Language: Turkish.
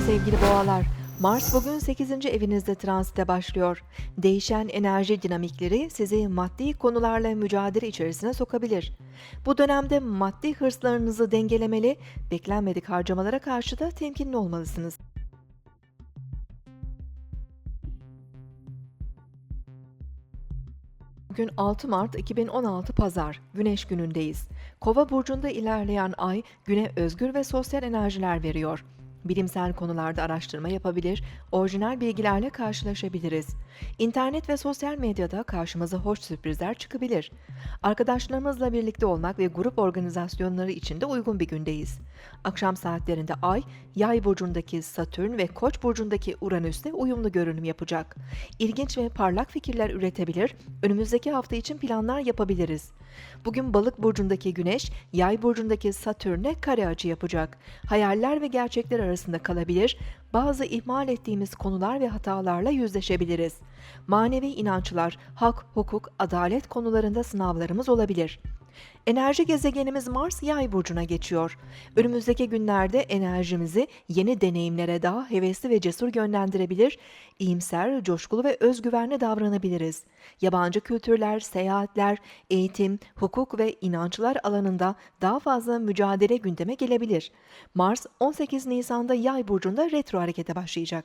sevgili boğalar. Mars bugün 8. evinizde transite başlıyor. Değişen enerji dinamikleri sizi maddi konularla mücadele içerisine sokabilir. Bu dönemde maddi hırslarınızı dengelemeli, beklenmedik harcamalara karşı da temkinli olmalısınız. Bugün 6 Mart 2016 Pazar, Güneş günündeyiz. Kova burcunda ilerleyen ay güne özgür ve sosyal enerjiler veriyor. Bilimsel konularda araştırma yapabilir, orijinal bilgilerle karşılaşabiliriz. İnternet ve sosyal medyada karşımıza hoş sürprizler çıkabilir. Arkadaşlarımızla birlikte olmak ve grup organizasyonları için de uygun bir gündeyiz. Akşam saatlerinde ay, yay burcundaki Satürn ve koç burcundaki Uranüs'te uyumlu görünüm yapacak. İlginç ve parlak fikirler üretebilir, önümüzdeki hafta için planlar yapabiliriz. Bugün balık burcundaki güneş, yay burcundaki Satürn'e kare açı yapacak. Hayaller ve gerçekler arasında kalabilir, bazı ihmal ettiğimiz konular ve hatalarla yüzleşebiliriz. Manevi inançlar, hak, hukuk, adalet konularında sınavlarımız olabilir. Enerji gezegenimiz Mars yay burcuna geçiyor. Önümüzdeki günlerde enerjimizi yeni deneyimlere daha hevesli ve cesur yönlendirebilir, iyimser, coşkulu ve özgüvenli davranabiliriz. Yabancı kültürler, seyahatler, eğitim, hukuk ve inançlar alanında daha fazla mücadele gündeme gelebilir. Mars 18 Nisan'da yay burcunda retro harekete başlayacak.